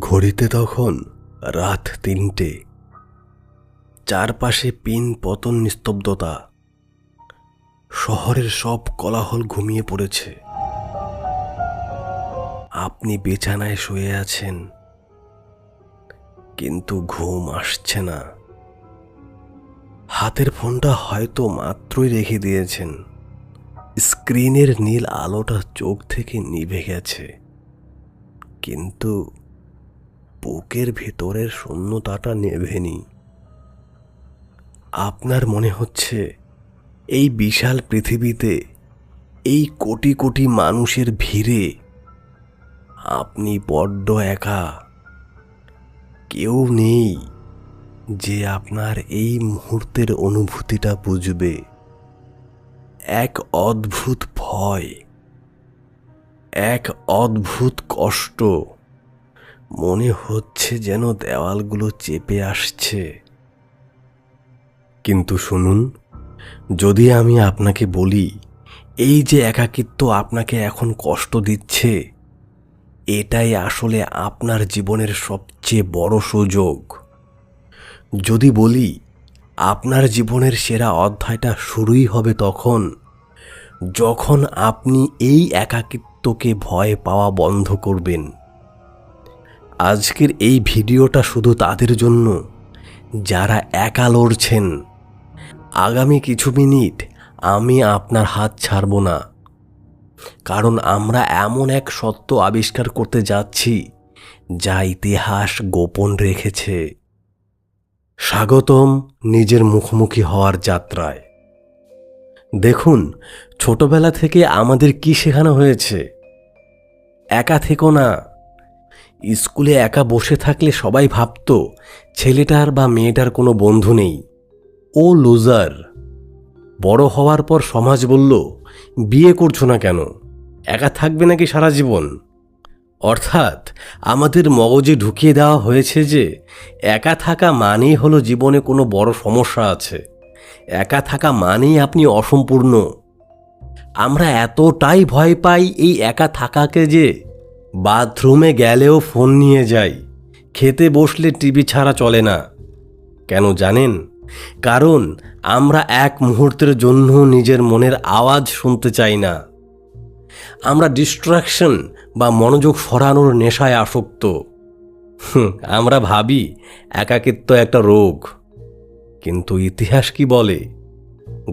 ঘড়িতে তখন রাত তিনটে। চারপাশে পিন, পতন, নিস্তব্ধতা। শহরের সব কলাহল ঘুমিয়ে পড়েছে। আপনি বিছানায় শুয়ে আছেন। কিন্তু ঘুম আসছে না। হাতের ফোনটা হয়তো মাত্রই রেখে দিয়েছেন। স্ক্রিনের নীল আলোটা চোখ থেকে নিভে গেছে। কিন্তু বুকের ভেতরের শূন্যতাটা নেভেনি আপনার মনে হচ্ছে এই বিশাল পৃথিবীতে এই কোটি কোটি মানুষের ভিড়ে আপনি বড্ড একা। কেউ নেই যে আপনার এই মুহূর্তের অনুভূতিটা বুঝবে। এক অদ্ভুত ভয়, এক অদ্ভুত কষ্ট। মনে হচ্ছে যেন দেওয়ালগুলো চেপে আসছে। কিন্তু শুনুন, যদি আমি আপনাকে বলি, এই যে একাকিত্ব আপনাকে এখন কষ্ট দিচ্ছে, এটাই আসলে আপনার জীবনের সবচেয়ে বড় সুযোগ। যদি বলি, আপনার জীবনের সেরা অধ্যায়টা শুরুই হবে তখন, যখন আপনি এই একাকিত্বকে ভয় পাওয়া বন্ধ করবেন। আজকের এই ভিডিওটা শুধু তাদের জন্য। যারা একা লড়ছেন। আগামী কিছু মিনিট আমি আপনার হাত ছাড়ব না। কারণ আমরা এমন এক সত্য আবিষ্কার করতে যাচ্ছি, যা ইতিহাস গোপন রেখেছে। স্বাগতম নিজের মুখোমুখি হওয়ার যাত্রায়। দেখুন, ছোটবেলা থেকে আমাদের কি শেখানো হয়েছে? একা থেকো না। স্কুলে একা বসে থাকলে সবাই ভাবত, ছেলেটার বা মেয়েটার কোনো বন্ধু নেই। ও লুজার। বড় হওয়ার পর সমাজ বলল, বিয়ে করছ না কেন? একা থাকবে নাকি সারা জীবন? অর্থাৎ আমাদের মগজে ঢুকিয়ে দেওয়া হয়েছে যে, একা থাকা মানেই হলো জীবনে কোনো বড় সমস্যা আছে। একা থাকা মানেই আপনি অসম্পূর্ণ। আমরা এতটাই ভয় পাই এই একা থাকাকে যে বাথরুমে গেলেও ফোন নিয়ে যাই। খেতে বসলে টিভি ছাড়া চলে না। কেন জানেন? কারণ আমরা এক মুহূর্তের জন্য নিজের মনের আওয়াজ শুনতে চাই না। আমরা ডিস্ট্রাকশন বা মনোযোগ সরানোর নেশায় আসক্ত। আমরা ভাবি একাকিত্ব একটা রোগ। কিন্তু ইতিহাস কি বলে?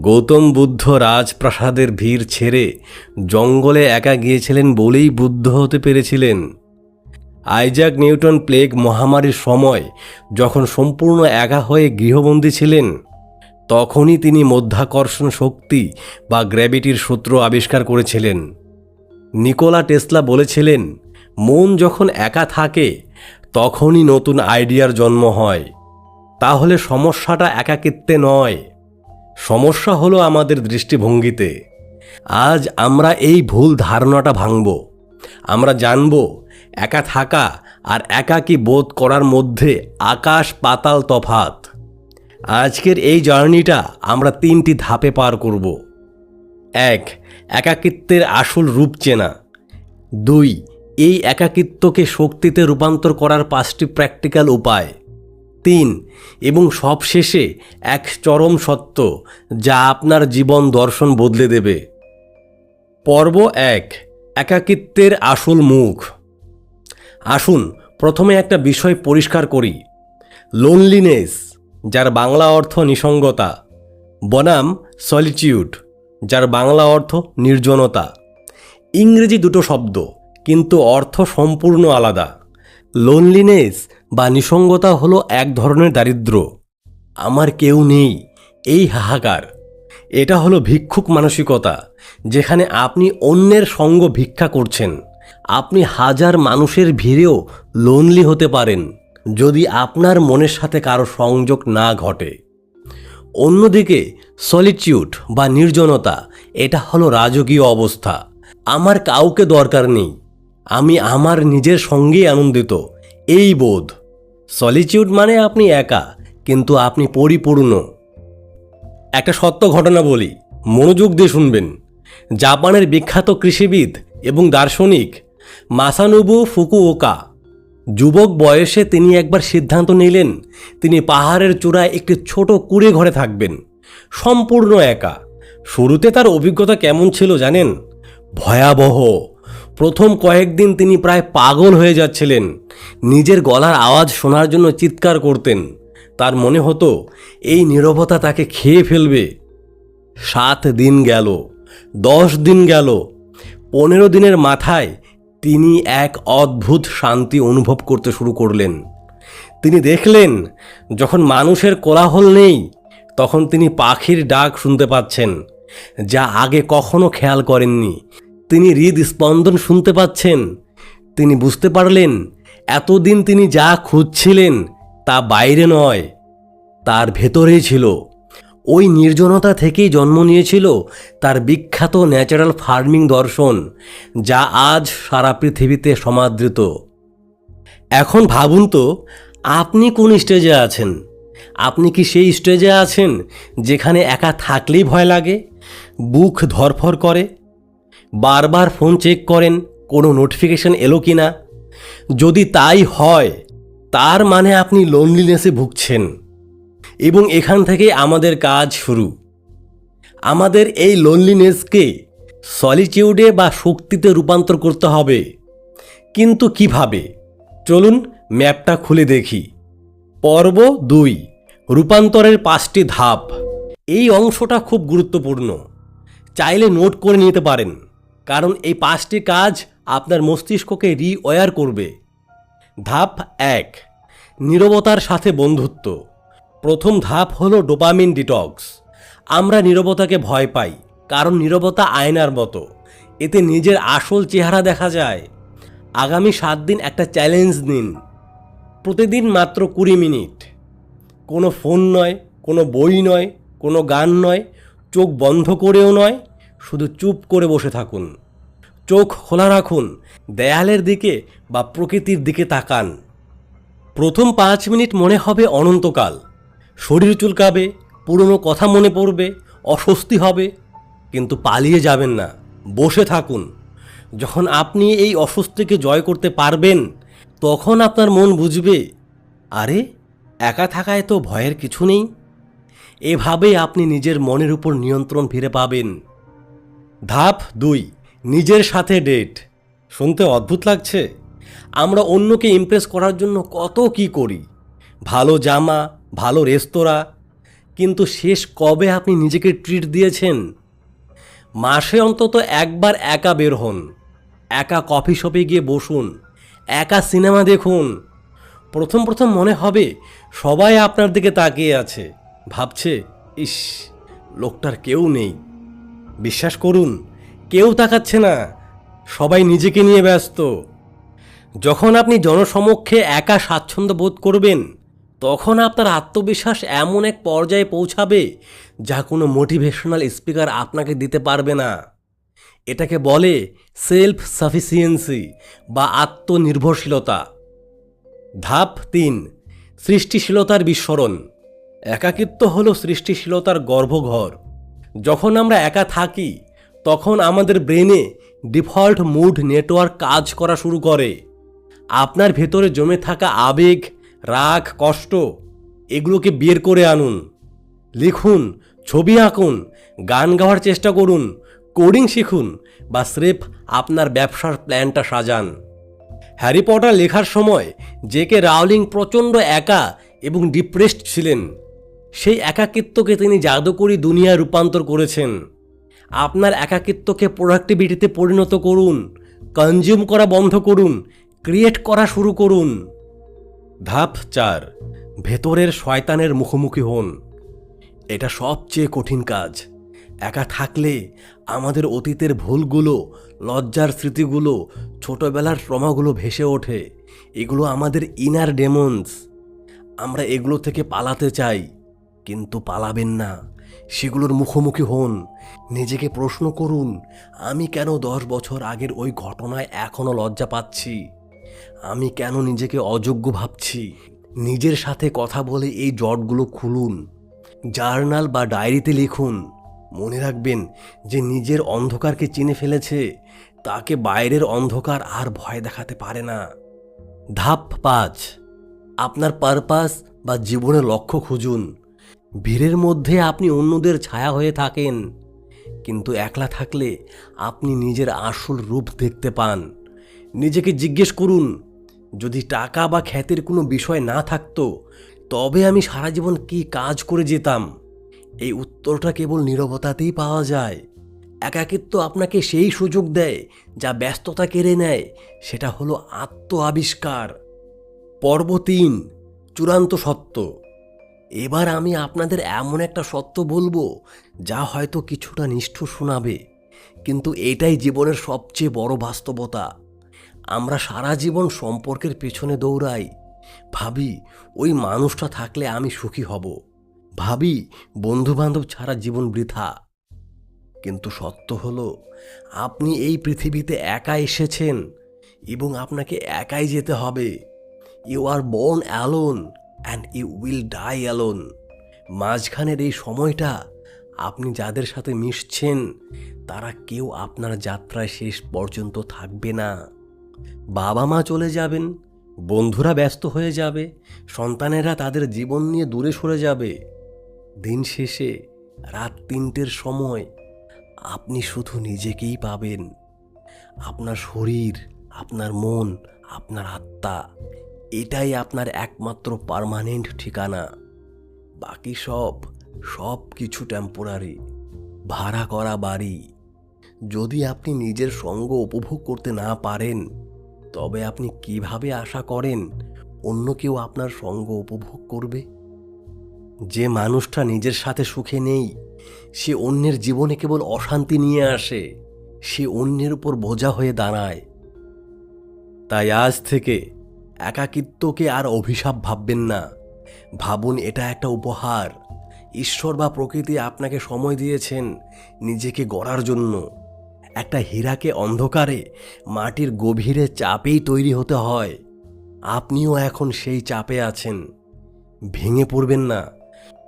গৌতম বুদ্ধ রাজপ্রাসাদের ভিড় ছেড়ে জঙ্গলে একা গিয়েছিলেন বলেই বুদ্ধ হতে পেরেছিলেন। আইজাক নিউটন প্লেগ মহামারীর সময় যখন সম্পূর্ণ একা হয়ে গৃহবন্দী ছিলেন, তখনই তিনি মধ্যাকর্ষণ শক্তি বা গ্র্যাভিটির সূত্র আবিষ্কার করেছিলেন। নিকোলা টেসলা বলেছিলেন, মন যখন একা থাকে, তখনই নতুন আইডিয়ার জন্ম হয়। তাহলে সমস্যাটা একাকিত্বে নয়। সমস্যা হলো আমাদের দৃষ্টিভঙ্গিতে। আজ আমরা এই ভুল ধারণাটা ভাঙব। আমরা জানব, একা থাকা আর একাকী বোধ করার মধ্যে আকাশ পাতাল তফাত আজকের এই জার্নিটা আমরা তিনটি ধাপে পার করব। এক, একাকিত্বের আসল রূপ চেনা। দুই, এই একাকিত্বকে শক্তিতে রূপান্তর করার পাঁচটি প্র্যাকটিক্যাল উপায়। তিন এবং সবশেষে এক চরম সত্য যা আপনার জীবন দর্শন বদলে দেবে। পর্ব এক, একাকিত্বের আসল মুখ। আসুন প্রথমে একটা বিষয় পরিষ্কার করি। লোনলিনেস যার বাংলা অর্থ নিসঙ্গতা। বনাম সলিটিউড যার বাংলা অর্থ নির্জনতা। ইংরেজি দুটো শব্দ, কিন্তু অর্থ সম্পূর্ণ আলাদা। লোনলিনেস বা নিসঙ্গতা হলো এক ধরনের দারিদ্র আমার কেউ নেই, এই হাহাকার। এটা হলো ভিক্ষুক মানসিকতা, যেখানে আপনি অন্যের সঙ্গ ভিক্ষা করছেন। আপনি হাজার মানুষের ভিড়েও লোনলি হতে পারেন, যদি আপনার মনের সাথে কারও সংযোগ না ঘটে। অন্যদিকে সলিটিউড বা নির্জনতা, এটা হলো রাজকীয় অবস্থা। আমার কাউকে দরকার নেই, আমি আমার নিজের সঙ্গেই আনন্দিত, এই বোধ। সলিটিউড মানে আপনি একা, কিন্তু আপনি পরিপূর্ণ। একটা সত্য ঘটনা বলি, মনোযোগ দিয়ে শুনবেন। জাপানের বিখ্যাত কৃষিবিদ এবং দার্শনিক মাসানুবু ফুকুওকা, যুবক বয়সে তিনি একবার সিদ্ধান্ত নিলেন, তিনি পাহাড়ের চূড়ায় একটি ছোট কুড়ে ঘরে থাকবেন, সম্পূর্ণ একা। শুরুতে তার অভিজ্ঞতা কেমন ছিল জানেন? ভয়াবহ। প্রথম কয়েকদিন তিনি প্রায় পাগল হয়ে যাচ্ছিলেন। নিজের গলার আওয়াজ শোনার জন্য চিৎকার করতেন। তার মনে হতো, এই নীরবতা তাকে খেয়ে ফেলবে। সাত দিন গেল, দশ দিন গেল, পনেরো দিনের মাথায় তিনি এক অদ্ভুত শান্তি অনুভব করতে শুরু করলেন। তিনি দেখলেন, যখন মানুষের কোলাহল নেই, তখন তিনি পাখির ডাক শুনতে পাচ্ছেন, যা আগে কখনো খেয়াল করেননি। তিনি হৃদস্পন্দন শুনতে পাচ্ছেন। তিনি বুঝতে পারলেন, এতদিন তিনি যা খুঁজছিলেন তা বাইরে নয়, তার ভেতরেই ছিল। ওই নির্জনতা থেকেই জন্ম নিয়েছিল তার বিখ্যাত ন্যাচারাল ফার্মিং দর্শন, যা আজ সারা পৃথিবীতে সমাদৃত। এখন ভাবুন তো, আপনি কোন স্টেজে আছেন? আপনি কি সেই স্টেজে আছেন যেখানে একা থাকলেই ভয় লাগে? বুক ধরফর করে? বারবার ফোন চেক করেন, কোনো নোটিফিকেশন এলো কি না? যদি তাই হয়, তার মানে আপনি লোনলিনেসে ভুগছেন। এবং এখান থেকে আমাদের কাজ শুরু। আমাদের এই লোনলিনেসকে সলিটিউডে বা শক্তিতে রূপান্তর করতে হবে। কিন্তু কীভাবে? চলুন ম্যাপটা খুলে দেখি। পর্ব দুই, রূপান্তরের পাঁচটি ধাপ। এই অংশটা খুব গুরুত্বপূর্ণ। চাইলে নোট করে নিতে পারেন। কারণ এই পাঁচটি কাজ আপনার মস্তিষ্ককে রিওয়ার করবে। ধাপ এক, নীরবতার সাথে বন্ধুত্ব। প্রথম ধাপ হলো ডোপামিন ডিটক্স। আমরা নীরবতাকে ভয় পাই, কারণ নীরবতা আয়নার মতো। এতে নিজের আসল চেহারা দেখা যায়। আগামী সাত দিন একটা চ্যালেঞ্জ নিন। প্রতিদিন মাত্র কুড়ি মিনিট। কোনো ফোন নয়, কোনো বই নয়, কোনো গান নয়, চোখ বন্ধ করেও নয় শুধু চুপ করে বসে থাকুন। চোখ খোলা রাখুন, দেয়ালের দিকে বা প্রকৃতির দিকে তাকান। প্রথম পাঁচ মিনিট মনে হবে অনন্তকাল। শরীর চুলকাবে, পুরনো কথা মনে পড়বে, অস্বস্তি হবে, কিন্তু পালিয়ে যাবেন না। বসে থাকুন। যখন আপনি এই অস্বস্তিকে জয় করতে পারবেন, তখন আপনার মন বুঝবে, আরে, একা থাকায় তো ভয়ের কিছু নেই। এভাবেই আপনি নিজের মনের উপর নিয়ন্ত্রণ ফিরে পাবেন। ধাপ দুই, নিজের সাথে ডেট শুনতে অদ্ভুত লাগছে। আমরা অন্যকে ইমপ্রেস করার জন্য কত কি করি। ভালো জামা, ভালো রেস্তোরাঁ। কিন্তু শেষ কবে আপনি নিজেকে ট্রিট দিয়েছেন? মাসে অন্তত একবার একা বের হন। একা কফি শপে গিয়ে বসুন। একা সিনেমা দেখুন। প্রথম প্রথম মনে হবে সবাই আপনার দিকে তাকিয়ে আছে। ভাবছে, ইস, লোকটার কেউ নেই। বিশ্বাস করুন, কেউ তাকাচ্ছে না, সবাই নিজেকে নিয়ে ব্যস্ত। যখন আপনি জনসমক্ষে একা স্বাচ্ছন্দ্য বোধ করবেন, তখন আপনার আত্মবিশ্বাস এমন এক পর্যায়ে পৌঁছাবে যা কোনো মোটিভেশনাল স্পিকার আপনাকে দিতে পারবে না। এটাকে বলে সেলফ সাফিসিয়েন্সি বা আত্মনির্ভরশীলতা। ধাপ তিন, সৃষ্টিশীলতার বিস্মরণ একাকিত্ব হল সৃষ্টিশীলতার গর্ভঘর। যখন আমরা একা থাকি, তখন আমাদের ব্রেনে ডিফল্ট মুড নেটওয়ার্ক কাজ করা শুরু করে। আপনার ভেতরে জমে থাকা আবেগ, রাগ, কষ্ট, এগুলোকে বের করে আনুন। লিখুন, ছবি আঁকুন, গান গাওয়ার চেষ্টা করুন, কোডিং শিখুন, বা স্রেফ আপনার ব্যবসার প্ল্যানটা সাজান। হ্যারি পটার লেখার সময় জে কে রাউলিং প্রচণ্ড একা এবং ডিপ্রেসড ছিলেন। সেই একাকিত্বকে তিনি জাদুকরী দুনিয়ায় রূপান্তর করেছেন। আপনার একাকিত্বকে প্রোডাক্টিভিটিতে পরিণত করুন কনজিউম করা বন্ধ করুন ক্রিয়েট করা শুরু করুন। ধাপ চার, ভেতরের শয়তানের মুখোমুখি হন। এটা সবচেয়ে কঠিন কাজ। একা থাকলে আমাদের অতীতের ভুলগুলো, লজ্জার স্মৃতিগুলো, ছোটবেলার ট্রমাগুলো ভেসে ওঠে। এগুলো আমাদের ইনার ডেমন্স আমরা এগুলো থেকে পালাতে চাই। কিন্তু পালাবেন না। সেগুলোর মুখোমুখি হন। নিজেকে প্রশ্ন করুন, আমি কেন দশ বছর আগের ওই ঘটনায় এখনও লজ্জা পাচ্ছি? আমি কেন নিজেকে অযোগ্য ভাবছি? নিজের সাথে কথা বলে এই জটগুলো খুলুন। জার্নাল বা ডায়েরিতে লিখুন। মনে রাখবেন যে নিজের অন্ধকারকে চিনে ফেলেছে, তাকে বাইরের অন্ধকার আর ভয় দেখাতে পারে না। ধাপ পাঁচ। আপনার পারপাস বা জীবনের লক্ষ্য খুঁজুন। ভিড়ের মধ্যে আপনি অন্যদের ছায়া হয়ে থাকেন, কিন্তু একলা থাকলে আপনি নিজের আসল রূপ দেখতে পান। নিজেকে জিজ্ঞেস করুন, যদি টাকা বা খ্যাতির কোনো বিষয় না থাকতো, তবে আমি সারা জীবন কি কাজ করে যেতাম? এই উত্তরটা কেবল নীরবতাতেই পাওয়া যায়। একাকিত্ব আপনাকে সেই সুযোগ দেয়, যা ব্যস্ততা কেড়ে নেয়, সেটা হলো আত্ম আবিষ্কার পর্ব তিন, চূড়ান্ত সত্য। এবার আমি আপনাদের এমন একটা সত্য বলব, যা হয়তো কিছুটা নিষ্ঠুর শোনাবে। কিন্তু এটাই জীবনের সবচেয়ে বড় বাস্তবতা। আমরা সারা জীবন সম্পর্কের পেছনে দৌড়াই। ভাবি, ওই মানুষটা থাকলে আমি সুখী হব। ভাবি, বন্ধুবান্ধব ছাড়া জীবন বৃথা। কিন্তু সত্য হলো, আপনি এই পৃথিবীতে একা এসেছেন এবং আপনাকে একাই যেতে হবে। You are born alone and you will die alone মাঝখানের এই সময়টা আপনি যাদের সাথে মিশছেন, তারা কেউ আপনার যাত্রায় শেষ পর্যন্ত থাকবে না। বাবা মা চলে যাবেন, বন্ধুরা ব্যস্ত হয়ে যাবে, সন্তানেরা তাদের জীবন নিয়ে দূরে সরে যাবে। দিন শেষে, রাত তিনটের সময় আপনি শুধু নিজেকেই পাবেন। আপনার শরীর, আপনার মন, আপনার আত্মা এটাই আপনার একমাত্র পার্মানেন্ট ঠিকানা। বাকি সব সব কিছু টেম্পোরারি ভাড়া করা বাড়ি। যদি আপনি নিজের সঙ্গ উপভোগ করতে না পারেন, তবে আপনি কীভাবে আশা করেন অন্য কেউ আপনার সঙ্গ উপভোগ করবে? যে মানুষটা নিজের সাথে সুখে নেই, সে অন্যের জীবনে কেবল অশান্তি নিয়ে আসে, সে অন্যের উপর বোঝা হয়ে দাঁড়ায়। তাই আজ থেকে একাকিত্বকে আর অভিশাপ ভাববেন না। ভাবুন, এটা একটা উপহার। ঈশ্বর বা প্রকৃতি আপনাকে সময় দিয়েছেন নিজেকে গড়ার জন্য। একটা হীরাকে অন্ধকারে, মাটির গভীরে চাপেই তৈরি হতে হয়। আপনিও এখন সেই চাপে আছেন। ভেঙে পড়বেন না।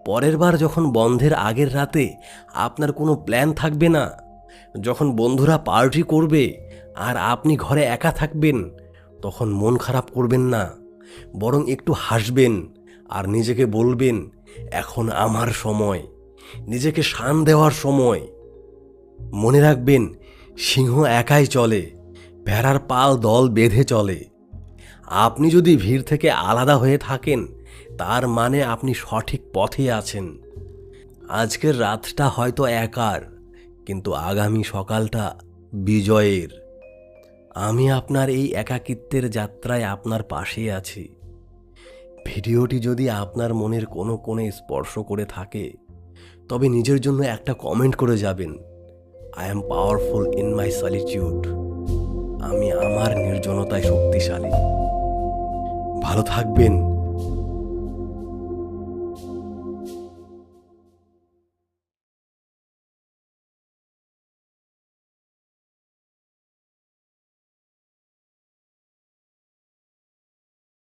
পরের বার যখন বন্ধের আগের রাতে আপনার কোনো প্ল্যান থাকবে না, যখন বন্ধুরা পার্টি করবে আর আপনি ঘরে একা থাকবেন তখন মন খারাপ করবেন না, বরং একটু হাসবেন আর নিজেকে বলবেন, এখন আমার সময়। নিজেকে শান দেওয়ার সময়। মনে রাখবেন, সিংহ একাই চলে, ভেড়ার পাল দল বেঁধে চলে। আপনি যদি ভিড় থেকে আলাদা হয়ে থাকেন, তার মানে আপনি সঠিক পথে আছেন। আজকের রাতটা হয়তো একার, কিন্তু আগামী সকালটা বিজয়ের। আমি আপনার এই একাকিত্বের যাত্রায় আপনার পাশে আছি। ভিডিওটি যদি আপনার মনের কোনো কোণে স্পর্শ করে থাকে, তবে নিজের জন্য একটা কমেন্ট করে যাবেন। I am powerful in my solitude আমি আমার নির্জনতায় শক্তিশালী। ভালো থাকবেন।